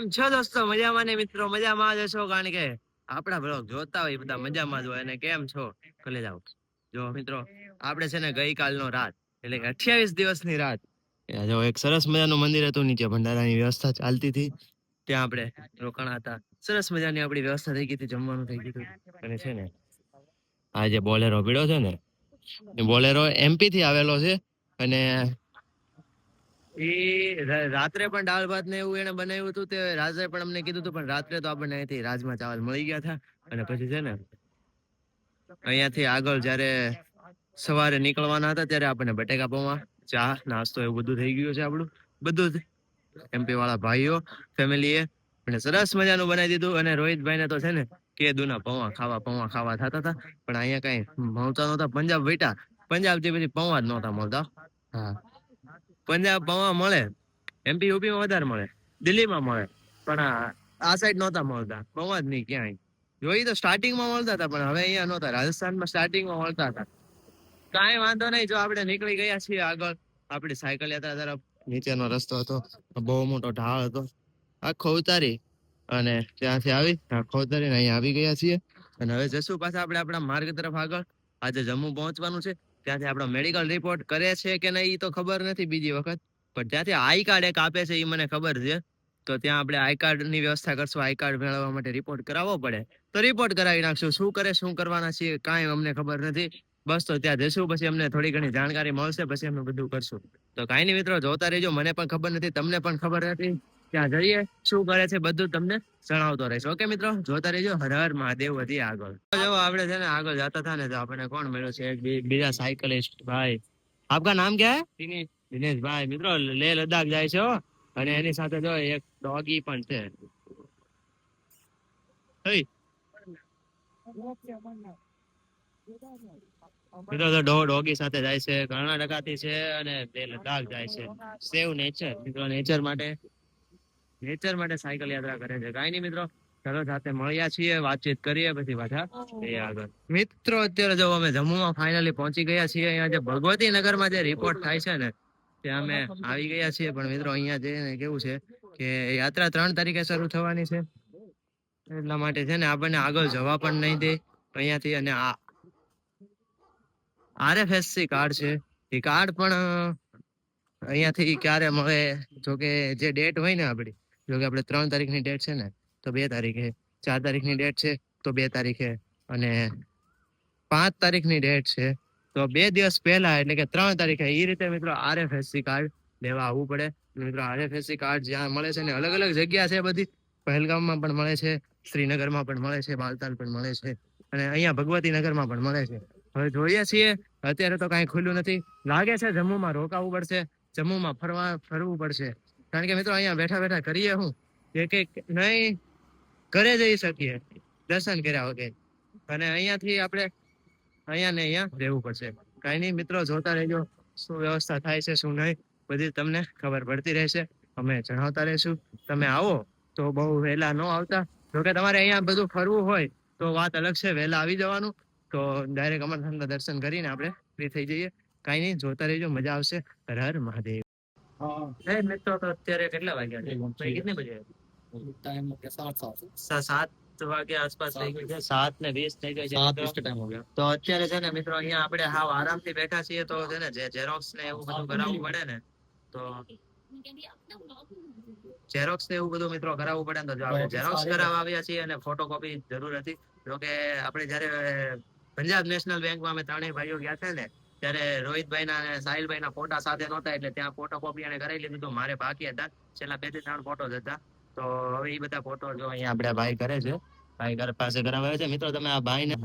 કેમ છો દોસ્તો? મજામાં ને મિત્રો? મજામાં જ હશો કારણ કે આપણા બ્લોગ જોતા હોય બધા મજામાં જ હોય અને કેમ છો? કલે જાઓ જો મિત્રો, આપણે છે ને ગઈકાલનો રાત, એટલે કે અઠ્યાવીસ દિવસની રાત. જો એક સરસ મજાનું મંદિર હતું, નીચે ભંડારાની વ્યવસ્થા ચાલતી હતી. ત્યાં આપણે રોકાણા હતા. સરસ મજાની આપણી વ્યવસ્થા થઈ ગઈ હતી, જમવાનું થઈ ગયું અને છે ને, આ જે બોલેરો ભીડો છે ને બોલેરો એમપી થી આવેલો છે. અને એ રાત્રે પણ દાળ ભાત ને એવું એને બનાવ્યું હતું તે રાત્રે પણ અમને કીધું હતું, પણ રાત્રે તો આપણને અહીંથી રાજમાં ચાવલ મળી ગયા હતા. અને પછી છે ને, અહીંયાથી આગળ જ્યારે સવારે નીકળવાના હતા ત્યારે આપણને બટેકા પૌવા, ચા, નાસ્તો એવું બધું થઈ ગયું છે આપણું. બધું જ એમપી વાળા ભાઈઓ ફેમિલીએ અને સરસ મજાનું બનાવી દીધું. અને રોહિતભાઈને તો છે ને કે દુના પૌવા ખાવા પૌવા ખાવા થતા હતા. પણ અહીંયા કઈ મળતા નહોતા. પંજાબ વેટા. પંજાબથી પછી પૌવા જ નહોતા મળતા. હા. પંજાબ પૌવા મળે. એમપી યુપી માં વધારે મળે. દિલ્હીમાં મળે. પણ આ- સાઈડ નહોતા મળતા. પૌવા જ નહીં ક્યાંય. જોઈ તો સ્ટાર્ટિંગમાં મળતા હતા, પણ હવે અહીંયા નહોતા. રાજસ્થાનમાં સ્ટાર્ટિંગમાં મળતા હતા. કાંઈ વાંધો નહીં, જો આપણે નીકળી ગયા છીએ આગળ. આપણી સાયકલ યાત્રા તરફ. નીચેનો રસ્તો હતો. બહુ મોટો ઢાળ હતો. આખો ઉતારી અને ત્યાંથી આવી, આખો ઉતારીને અહીંયા આવી ગયા છીએ. અને હવે જશું પાછા આપણે આપણા માર્ગ તરફ આગળ. આજે જમ્મુ પહોંચવાનું છે. ત્યાંથી આપણો મેડિકલ રિપોર્ટ કરે છે કે નહીં એ તો ખબર નથી બીજી વખત. પણ ત્યાંથી આઈ કાર્ડ એક આપે છે, એ મને ખબર છે. તો ત્યાં આપણે આઈ કાર્ડની વ્યવસ્થા કરશું. આઈ કાર્ડ મેળવવા માટે રિપોર્ટ કરાવવો પડે. તો રિપોર્ટ કરાવી નાખશું. શું કરે, શું કરવાના છીએ, કાંઈ અમને ખબર નથી. બસ તો ત્યાં જશું પછી અમને થોડી ઘણી જાણકારી મળશે, પછી અમે બધું કરશું. તો કાંઈ નહીં મિત્રો, જોતા રહેજો. મને પણ ખબર નથી, તમને પણ ખબર નથી. ત્યાં જઈએ. શું કરે છે બધું તમને જણાવતો રહીશ. ઓકે મિત્રો જોતા રહેજો. હર હર મહાદેવ વધી આગળ. જો આપણે છે ને આગળ જતા હતા ને તો આપણને કોણ મળ્યો છે? બીજા સાયકલિસ્ટ ભાઈ. આપકા નામ ક્યાં હે? દિનેશ. ભાઈ મિત્રો લેહ લદ્દાખ જાય છે અને એની સાથે જો એક ડોગી પણ છે. મિત્રો તો ડો ડોગી સાથે જાય છે. કર્ણાટકા થી છે અને તે લદ્દાખ જાય છે. સેવ નેચર મિત્રો નેચર માટે નેચર માટે સાયકલ યાત્રા કરે છે. કાંઈ નહીં મિત્રો, ચલો સાથે મળ્યા છીએ, વાતચીત કરીએ, પછી પાછા આગળ. મિત્રો, અત્યારે જો અમે જમ્મુમાં ફાઇનલી પહોંચી ગયા છીએ, અહીંયા જે ભગવતી નગરમાં જે રિપોર્ટ થાય છે ને, ત્યાં અમે આવી ગયા છીએ. પણ મિત્રો, અહીંયા જઈને કેવું છે કે યાત્રા ત્રણ તારીખે શરૂ થવાની છે. એટલા માટે છે ને, આપણને આગળ જવા પણ નહીં દે અહીંયાથી. અને આ આરએફએસસી કાર્ડ છે, એ કાર્ડ પણ અહીંયાથી ક્યારે મળે? જો કે જે ડેટ હોય ને આપણી જો આપણે ત્રણ તારીખની ડેટ છે ને, તો બે તારીખે. ચાર તારીખની ડેટ છે, તો બે તારીખે. અને પાંચ તારીખની ડેટ છે, તો બે દિવસ પહેલા, એટલે કે ત્રણ તારીખે એ રીતે મિત્રો આરએફએસસી કાર્ડ લેવા આવવું પડે. મિત્રો આરએફએસસી કાર્ડ જ્યાં મળે છે ને, અલગ અલગ જગ્યા છે બધી. પહેલગામમાં પણ મળે છે, શ્રીનગરમાં પણ મળે છે, બાલતાલ પણ મળે છે, અને અહીંયા ભગવતી નગરમાં પણ મળે છે. હવે જોઈએ છીએ, અત્યારે તો કાંઈ ખુલ્લું નથી. લાગે છે જમ્મુમાં રોકાવું પડશે, જમ્મુમાં ફરવા, ફરવું પડશે. કારણ કે મિત્રો અહીંયા બેઠા બેઠા કરીએ હું કે કંઈક નહીં, ઘરે જઈ શકીએ. દર્શન કર્યા વગર. અને અહીંયાથી આપણે અહીંયા ને અહીંયા રહેવું પડશે. કાંઈ નહીં, મિત્રો, જોતા રહેજો શું વ્યવસ્થા થાય છે, શું નહીં, બધી તમને ખબર પડતી રહેશે. અમે જણાવતા રહીશું. તમે આવો તો બહુ વહેલા ન આવતા. જોકે તમારે અહીંયા બધું ફરવું હોય તો વાત અલગ છે, વહેલા આવી જવાનું. તો ડાયરેક્ટ અમરનાથના દર્શન કરીને આપણે ફ્રી થઈ જઈએ. કાંઈ નહીં, જોતા રહેજો, મજા આવશે. હર મહાદેવ. તો અત્યારે કેટલા વાગ્યા સાત વાગ્યા આસપાસ થઈ ગયું સાત ને વીસ થઈ ગયા છે ને મિત્રો અહીંયા આપણે હાવ આરામથી બેઠા છીએ તો છે ને ઝેરોક્સ ને એવું બધું કરાવવું પડે ને તો ઝેરોક્સ ને એવું બધું મિત્રો કરાવવું પડે ને તો આપણે ઝેરોક્સ કરાવવા આવ્યા છીએ અને ફોટોકોપી જરૂર હતી. જોકે આપણે જયારે પંજાબ નેશનલ બેંકમાં અમે ત્રણેય ભાઈઓ ગયા છે ને ત્યારે રોહિતભાઈના અને સાહિલભાઈના ફોટા સાથે નહોતા એટલે ત્યાં ફોટો કોપી એને કરાવી લીધું હતું. મારે બાકી હતા. છેલ્લા બેથી ત્રણ ફોટો હતા. તો હવે એ બધા ફોટો જો અહીંયા આપણે ભાઈ કરે છે. ભાઈ ઘર પાસે કરાવે છે. મિત્રો તમે આ ભાઈને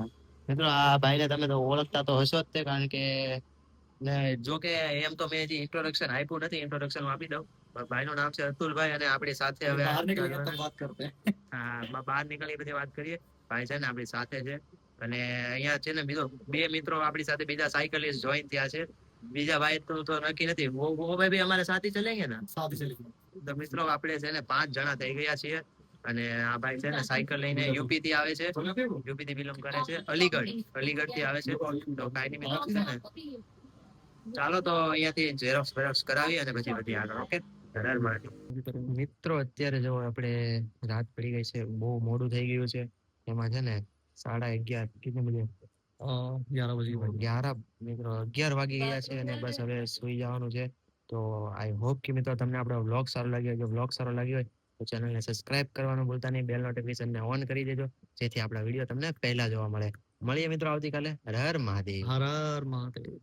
મિત્રો આ ભાઈને તમે તો ઓળખતા તો હશો જ તે કારણ કે જો કે એમ તો મેં હજી ઇન્ટ્રોડક્શન આપ્યું નથી. ઇન્ટ્રોડક્શન આપી દઉં. ભાઈ ભાઈનું નામ છે અતુલભાઈ અને આપણી સાથે હવે બહાર નીકળી બધી વાત કરીએ. ભાઈ છે ને આપણી સાથે છે. અને અહીંયા છે ને મિત્રો બે મિત્રો આપણી સાથે બીજા સાયકલિસ્ટ જોઈન થયા છે. બીજા ભાઈ તો તો નક્કી નથી. વો ભાઈ બી અમારે સાથે ચલેંગે ને? સાથે ચલેંગે તો મિત્રો આપણે છે ને પાંચ જણા થઈ ગયા છીએ. અને આ ભાઈ છે ને સાયકલ લઈને યુપી થી આવે છે. યુપી થી બિલોંગ કરે છે. અલીગઢ. અલીગઢથી આવે છે. તો કાઈ મિત્રો છે ને? ચાલો તો અહીંયાથી ઝેરોક્સ વેરોક્સ કરાવી અને પછી બધી આગળ ઓકે મિત્રો અત્યારે જો આપણે રાત પડી ગઈ છે બહુ મોડું થઈ ગયું છે. એમાં છે ને સાડા અગિયાર કેટલી બજે સુઈ જવાનું છે. તો આઈ હોપ કે મિત્રો તમને આપણો વ્લોગ સારો લાગ્યો જો વ્લોગ સારો લાગ્યો હોય તો ચેનલને સબસ્ક્રાઇબ કરવાનું ભૂલતા નહીં. બેલ નોટિફિકેશનને ઓન કરી દેજો જેથી આપણા વીડિયો તમને પહેલા જોવા મળે. મળીએ મિત્રો આવતીકાલે. હર હર મહાદેવ હર મહાદેવ.